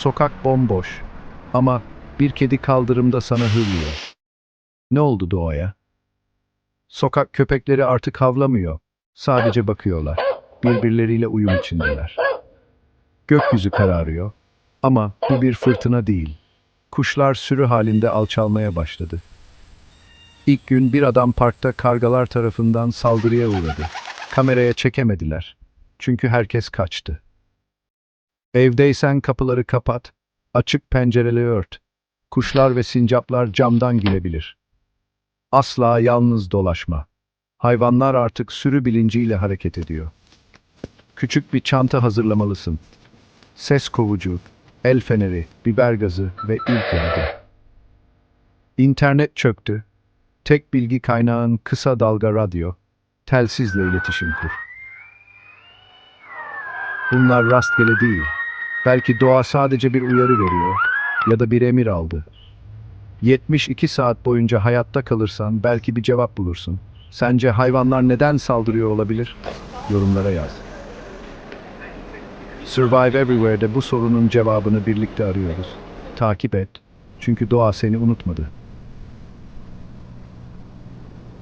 Sokak bomboş. Ama bir kedi kaldırımda sana hırlıyor. Ne oldu doğaya? Sokak köpekleri artık havlamıyor. Sadece bakıyorlar. Birbirleriyle uyum içindeler. Gökyüzü kararıyor. Ama bu bir fırtına değil. Kuşlar sürü halinde alçalmaya başladı. İlk gün bir adam parkta kargalar tarafından saldırıya uğradı. Kameraya çekemediler. Çünkü herkes kaçtı. Evdeysen kapıları kapat, açık pencereleri ört. Kuşlar ve sincaplar camdan girebilir. Asla yalnız dolaşma. Hayvanlar artık sürü bilinciyle hareket ediyor. Küçük bir çanta hazırlamalısın. Ses kovucu, el feneri, biber gazı ve ilk yardım. İnternet çöktü. Tek bilgi kaynağın kısa dalga radyo, telsizle iletişim kur. Bunlar rastgele değil. Belki doğa sadece bir uyarı veriyor ya da bir emir aldı. 72 saat boyunca hayatta kalırsan belki bir cevap bulursun. Sence hayvanlar neden saldırıyor olabilir? Yorumlara yaz. Survive Everywhere'de bu sorunun cevabını birlikte arıyoruz. Takip et. Çünkü doğa seni unutmadı.